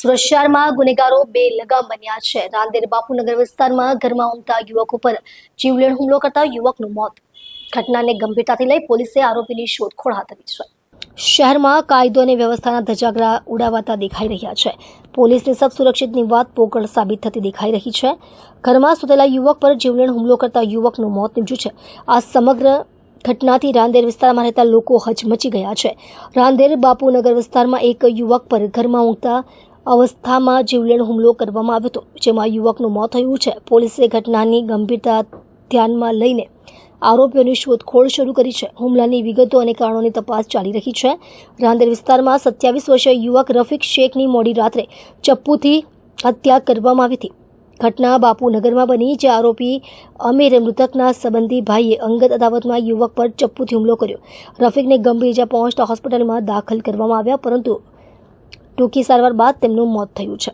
સુરત શહેરમાં ગુનેગારો બે લગામ બન્યા છે. રાંદેર બાપુનગર વિસ્તારમાં ઘરમાં ઉમતા યુવક ઉપર જીવલેણ હુમલો કરતા યુવકનું મોત. ઘટનાને ગંભીરતાથી લઈ પોલીસે આરોપીની શોધખોળ હાથ ધરી છે. શહેરમાં કાયદો અને વ્યવસ્થાના ધજાગરા ઉડાવાતા દેખાઈ રહ્યા છે. પોલીસની સબ સુરક્ષિતની વાત પોકળ સાબિત થતી દેખાઈ રહી છે. ઘરમાં સુતેલા યુવક પર જીવલેણ હુમલો કરતા યુવકનું મોત નીપજ્યું છે. આ સમગ્ર ઘટનાથી રાંદેર વિસ્તારમાં રહેતા લોકો હચમચી ગયા છે. રાંદેર બાપુનગર વિસ્તારમાં એક યુવક પર ઘરમાં ઊંઘતા અવસ્થામાં જીવલેણ હુમલો કરવામાં આવ્યો હતો, જેમાં યુવકનું મોત થયું છે. પોલીસે ઘટનાની ગંભીરતા ધ્યાનમાં લઈને આરોપીઓની શોધખોળ શરૂ કરી છે. હુમલાની વિગતો અને કારણોની તપાસ ચાલી રહી છે. રાંદેર વિસ્તારમાં સત્યાવીસ વર્ષીય યુવક રફીક શેખની મોડી રાત્રે ચપ્પુથી હત્યા કરવામાં આવી હતી. ઘટના બાપુનગરમાં બની, જે આરોપી અમીર મૃતકના સંબંધી ભાઈએ અંગત અદાવતમાં યુવક પર ચપ્પુથી હુમલો કર્યો. રફીકને ગંભીર ઇજા પહોંચતા હોસ્પિટલમાં દાખલ કરવામાં આવ્યા, પરંતુ ટૂંકી સારવાર બાદ તેમનું મોત થયું છે.